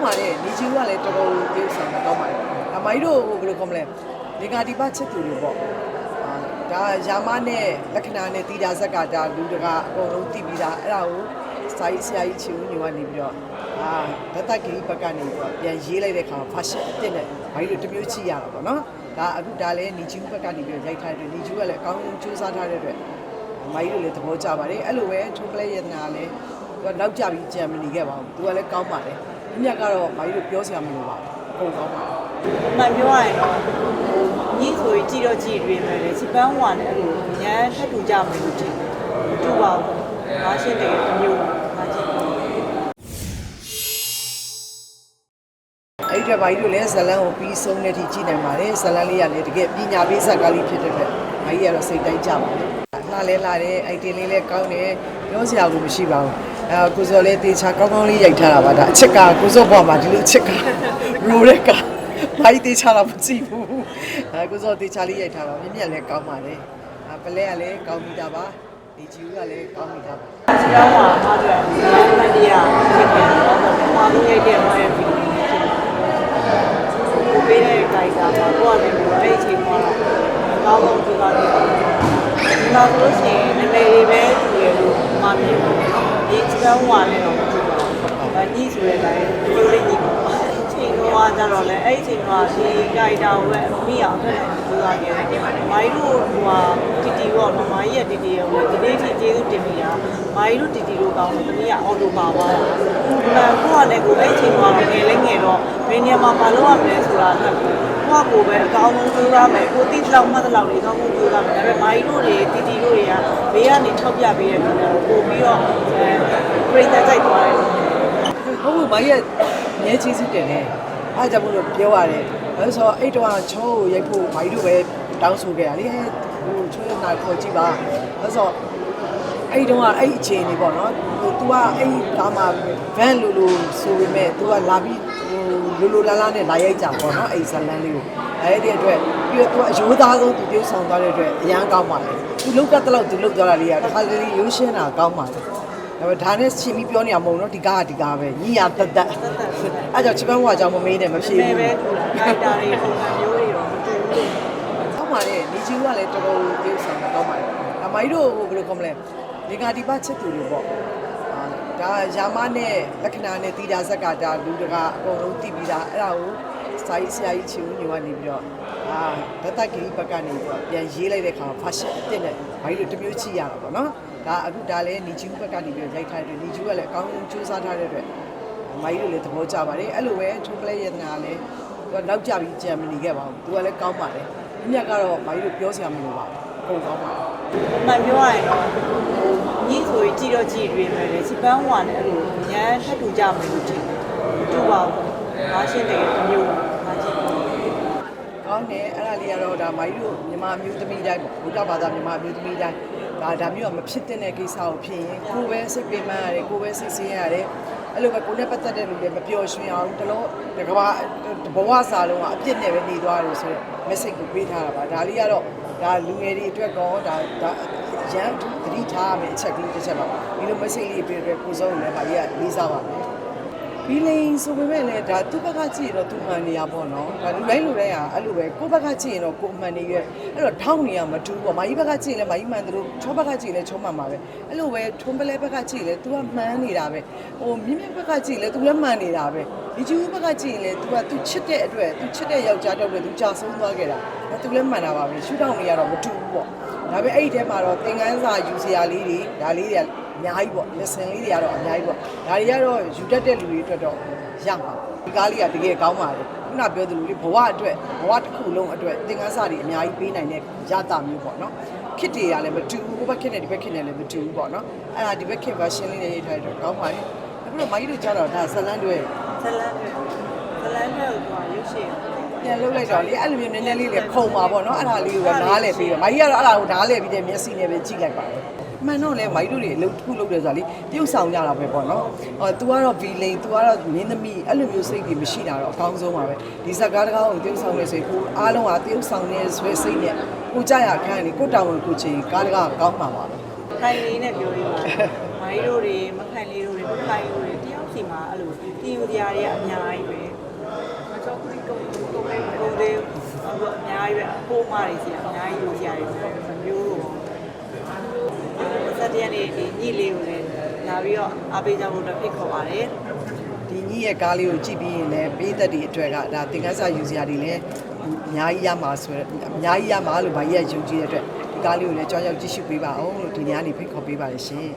င်းပါလေနေချူကလည်းတော်တော်ပြုဆောင်တာကောင်းပါလေအမိုင်းတို့ဟိုဘယ်လိုခေါ်မလဲနေဂါတီဗချစ်သူတွေပေါ့အာဒါယာမနဲ့လက္ခဏာနဲ့တီတာဇက်ကဒါလူတကာအကုန်လုံးသိပြီးသားအဲ့ဒါကိုစာရေးဆရာကြီးချီဦးညိုကနေပြီးတော့အာဒတဂီဘက်ကနေပြီးတော့ပြန်ရေးလိုက်တဲ့ခါ fashion အစ်စ်နဲ့မိုင်းတို့တစ်မျိုးချိရတာပေါ့နော်ဒါအခုဒါလည်းနေချူဘက်ကနေပြီးတော့ရိုက်ထားတယ်နေချူကလည်းအကောင်းဆုံးစူးစမ်းထားတဲ့အတွက်မိုင်းတို့လည်းသဘောကျပါတယ်အဲ့လိုပဲထုံးပလဲရတနာလည်းသူကနောက်ကျပြီးကြံမနေခဲ့ပါဘူးသူကလည်းကောင်းပါတယ် အမြတ်ကတော့မိုင်းတို့ပြောစရာမလိုပါဘူးအကုန်ကောင်းပါတယ်မှန်ပြောရရင်တော့ညီဆိုရင်ကြည့်တော့ကြည့်တွင်ပဲလေစပန်းဝါနဲ့အဲ့လိုညမ်းထပ်တူကြမယ်လို့ထင်တယ်မတူပါဘူးငါရှင်းတယ်တစ်မျိုးငါကြည့်အဲ့ဒီအတွက်မိုင်းတို့လည်းဇလန်းကိုပြီးဆုံးတဲ့ထိကြည့်နိုင်ပါတယ်ဇလန်းလေးကလည်းတကယ်ပညာပေးဇာတ်ကားလေးဖြစ်တဲ့အတွက်မိုင်းကြီးကတော့စိတ်တိုင်းကြပါတယ် လှလဲလာတယ်အိုက်တင်လေးလည်းကောင်းတယ်ပြောစရာကိုမရှိပါဘူးအဲကိုစော်လေးတေချာကောင်းကောင်းလေးရိုက်ထားတာပါဒါအချက်ကကိုစောဘွားမှာဒီလိုအချက်ကရိုတဲ့ကမိုင်းတေချာတော့မကြည့်ဘူးအဲကိုစောတေချာလေးရိုက်ထားပါမြင့်မြတ်လည်းကောင်းပါတယ်အဲပလဲကလည်းကောင်းမိတာပါဒီဂျီဦးကလည်းကောင်းမိတာပါစပန်းဝါမှာကြတယ်မန်ဒီယာဖြစ်တယ်တော့မှာလို့ရိုက်တဲ့မှာရဲ့ဗီဒီယိုဖြစ်တယ်ကိုပေးတဲ့ကြိုက်တာမှာကိုကလည်းအဲ့အချိန်မှာကောင်းဆုံးကြိုးစားတယ် ဒီမှာဆိုလို့ရှိရင်နာမည်တွေပဲတူရလို့မမြင်ဘူးဒီစပန်းဝါနဲ့တော့မတူပါဘူးဒါညီဆိုတဲ့အတိုင်းဒီလိုလေးညီပါချိန်တော့ကြတော့လေအဲ့အချိန်ကဒီကြိုက်တာဝက်မိအောင်ဖက်ကြိုးစားခဲ့တယ်မိုင်းတို့ဟိုဟာတီတီပေါ့နော်မိုင်းရဲ့တီတီရောဒီနေ့ထိကျေးဇူးတင်မိတာမိုင်းတို့တီတီတို့ကောင်းတယ်တမီးကအော်တိုပါသွားတာအဲကိုကလည်းကိုအဲ့အချိန်ကတော့ငယ်လေးငယ်တော့ဘယ်နေရာမှာမလုပ်ရမလဲဆိုတာလည်း ကိုကကိုပဲအကောင်းဆုံးကြိုးစားမယ်ကိုတိလောက်မှတ်လောက်လေးကောင်းဆုံးကြိုးစားမယ်ဒါပေမဲ့မိုင်းတို့တွေတီတီတို့တွေကဘေးကနေထောက်ပြပေးတဲ့ခါကျတော့ပို့ပြီးတော့အဲပြိတ္တကြိုက်သွားတယ်ဟုတ်ဘူးမိုင်းရဲ့ရဲချီးစုတင်တယ်အားကြောင့်မလို့ပြောရတယ်အဲဆိုတော့အဲ့တော့ချောကိုရိုက်ဖို့မိုင်းတို့ပဲတောင်းဆိုခဲ့တာလေဟဲ့ဟိုချွေးနာခေါ်ကြည့်ပါအဲဆိုတော့အဲ့တုန်းကအဲ့အခြေအနေပေါ့နော်ဟို तू ကအဲ့ကားမှာ van လူလူဆိုပေမဲ့ तू ကလာပြီးဟို လိုလိုလားလားနဲ့လာရိုက်ကြပေါ့နော်အဲ့ဇလန်းလေးကိုအဲ့ဒီအတွက်ပြီးတော့သူကအယိုးသားဆုံးသူပြုဆောင်သွားတဲ့အတွက်အရန်ကောင်းပါလေသူလုတ်တတ်တဲ့လောက်သူလုတ်သွားတာလေးကတစ်ခါတလေရိုးရှင်းတာကောင်းပါလေဒါပေမဲ့ဒါနဲ့ရှင်ပြီးပြောနေရမဟုတ်နော်ဒီကားကဒီကားပဲညီရတက်တက်အဲ့ကြောင့်ချစ်ပန်းဟွာကြောင့်မမေးနဲ့မဖြေဘူးပဲထူတာခိုက်တာတွေပုံစံမျိုးတွေတော့မတူဘူးကောင်းပါလေညီကြီးကလည်းတော်တော်ပြုဆောင်တာကောင်းပါလေအမိုင်းတို့ဟိုဘယ်လိုကောင်းမလဲဒီကဒီပါချစ်သူတွေပေါ့ ဒါယာမနဲ့လက္ခဏာနဲ့တီတာဇက်ကဒါလူတကာအကုန်လုံးသိပြီးသားအဲ့ဒါကိုစာရေးဆရာကြီးချီဦးညိုကနေပြီးတော့အာဒတဂီဘက်ကနေပြီးတော့ပြန်ရေးလိုက်တဲ့ခါ fashion အစ်စ်နဲ့မိုင်းတို့တစ်မျိုးချိရတာပေါ့နော်ဒါအခုဒါလည်းနေချူဘက်ကနေပြီးတော့ရိုက်ထားတယ်နေချူကလည်းအကောင်းဆုံးစူးစမ်းထားတဲ့အတွက်မိုင်းတို့လည်းသဘောကျပါတယ်အဲ့လိုပဲထုံးပလဲရတနာလည်းသူကနောက်ကျပြီးကြံမနေခဲ့ပါဘူးသူကလည်းကောင်းပါတယ်အမြတ်ကတော့မိုင်းတို့ပြောစရာမလိုပါဘူးအကုန်ကောင်းပါတယ် မှန်ပြောရရင်တော့ညီဆိုရင်ကြည့်တော့ကြည့်တွင်ပဲလေစပန်းဝါနဲ့အဲ့လိုညမ်းထပ်တူကြမယ်လို့ထင်တယ်မတူပါဘူးငါရှင်းတယ်တစ်မျိုးငါကြည့်ကောင်းတယ်အဲ့ဒါလေးကတော့ဒါမိုင်းတို့မြန်မာမျိုးသမီးတိုင်းပေါ့ဘုရားဘာသာမြန်မာမျိုးသမီးတိုင်းဒါဒါမျိုးကမဖြစ်တဲ့ကိစ္စကိုဖြစ်ရင်ကိုယ်ပဲစိတ်ပင်ပန်းရတယ်ကိုယ်ပဲစိတ်ဆင်းရတယ်အဲ့လိုပဲကိုယ်နဲ့ပတ်သက်တဲ့လူတွေမပျော်ရွှင်အောင်တလို့တကဘာဘဝစာလုံးကအပြစ်နဲ့ပဲနေသွားတယ်ဆိုတော့ message ကိုပေးထားတာပါဒါလေးကတော့ဒါလူငယ်တွေအတွက်ကောဒါဒါရန်သတိထားရမယ့်အချက်ကလေးတစ်ချက်ပါဒီလို message လေးပေးတဲ့ကိုစုံလည်းပါကြီးကလေးစားပါမယ် ဘီလိန်ဆိုပေမဲ့လည်းဒါသူ့ဘက်ကကြည့်ရင်တော့သူမှန်နေရပေါ့နော်ဒါလူတိုင်းလူတိုင်းဟာအဲ့လိုပဲကိုယ့်ဘက်ကကြည့်ရင်တော့ကိုယ်မှန်နေရဲ့အဲ့တော့ထောင်းနေရမတူဘူးပေါ့မာကြီးဘက်ကကြည့်ရင်လည်းမာကြီးမှန်တယ်လို့ချောဘက်ကကြည့်ရင်လည်းချောမှန်ပါပဲအဲ့လိုပဲထုံးပလဲဘက်ကကြည့်ရင်လည်း तू ကမှန်နေတာပဲဟိုမြင့်မြင့်ဘက်ကကြည့်ရင်လည်း तू လည်းမှန်နေတာပဲဒီကျူဘက်ကကြည့်ရင်လည်း तू က तू ချစ်တဲ့အတွက် तू ချစ်တဲ့ယောက်ျားတော့လည်း तू ကြာဆုံးသွားခဲ့တာဒါ तू လည်းမှန်တာပါပဲရှူထောင်းနေရတော့မတူဘူးပေါ့ ဒါပေမဲ့အဲ့ဒီထဲမှာတော့သင်ခန်းစာယူစရာလေးတွေဒါလေးတွေအများကြီးပေါ့ lesson လေးတွေကတော့အများကြီးပေါ့ဒါတွေကတော့ယူတတ်တဲ့လူတွေအတွက်တော့ရမှာဒီကားလေးကတကယ်ကောင်းပါလေခုနပြောသလိုလေဘဝအတွက်ဘဝတစ်ခုလုံးအတွက်သင်ခန်းစာတွေအများကြီးပေးနိုင်တဲ့ရတာမျိုးပေါ့နော်ခစ်တွေကလည်းမတူဘူးဟိုဘက်ခစ်နဲ့ဒီဘက်ခစ်နဲ့လည်းမတူဘူးပေါ့နော်အဲ့ဒါဒီဘက်ခစ် version လေးနဲ့ရေးထားတဲ့တော့ကောင်းပါလေအခုတော့မိုင်းတို့ကြတော့ဒါဇလန်းတွေဇလန်းတွေဇလန်းတွေကရုပ်ရှင် ပြန်လှုပ်လိုက်တော့လေအဲ့လိုမျိုးနည်းနည်းလေးလေခုံပါပေါ့နော်အဲ့ဒါလေးကိုနားလဲပြီးတော့မိုင်းကတော့အဲ့ဒါကိုနားလဲပြီးတဲ့မျက်စိနဲ့ပဲကြည့်လိုက်ပါတယ်မှန်တော့လေမိုင်းတို့တွေအလုပ်တစ်ခုလုပ်တယ်ဆိုတာလေပြုတ်ဆောင်ကြတာပဲပေါ့နော်။အော် तू ကတော့ V lane तू ကတော့မင်းသမီးအဲ့လိုမျိုးစိတ်တွေမရှိတာတော့အကောင်းဆုံးပါပဲ။ဒီဇက်ကားတကားကိုပြုတ်ဆောင်နေဆိုရင်ကိုအားလုံးကပြုတ်ဆောင်နေဆွဲစိတ်နဲ့ကိုကြရခန်းနေကိုတောင်းဝင်ကိုချင်းကားတကားကောင်းမှာပါပဲခိုင်လေးနဲ့ပြောရပါမိုင်းတို့တွေမခိုင်လေးတို့တွေမခိုင်တို့တွေတယောက်စီမှာအဲ့လိုတည်ယူတရားတွေကအများကြီးပဲ အချောကူကုန်ကုန်လေးကုန်လေးအများကြီးပဲအဖို့မတွေစီအများကြီးယူကြရတယ်မျိုးလို့ဆက်တရနေဒီညစ်လေးကိုလည်းလာပြီးတော့အားပေးကြဖို့အတွက်ဖိတ်ခေါ်ပါတယ်ဒီညီရဲ့ကားလေးကိုကြည့်ပြီးရင်လည်းပေးသက်တွေအတွက်ကဒါသင်္ကန်းစာယူစရာတွေလည်းအများကြီးရမှာဆိုရအများကြီးရမှာလို့ဗာကြီးကယုံကြည်တဲ့အတွက်ဒီကားလေးကိုလည်းကြောက်ရောက်ကြည့်ရှုပေးပါအောင်လို့ဒီနေ့ကနေဖိတ်ခေါ်ပေးပါရရှင်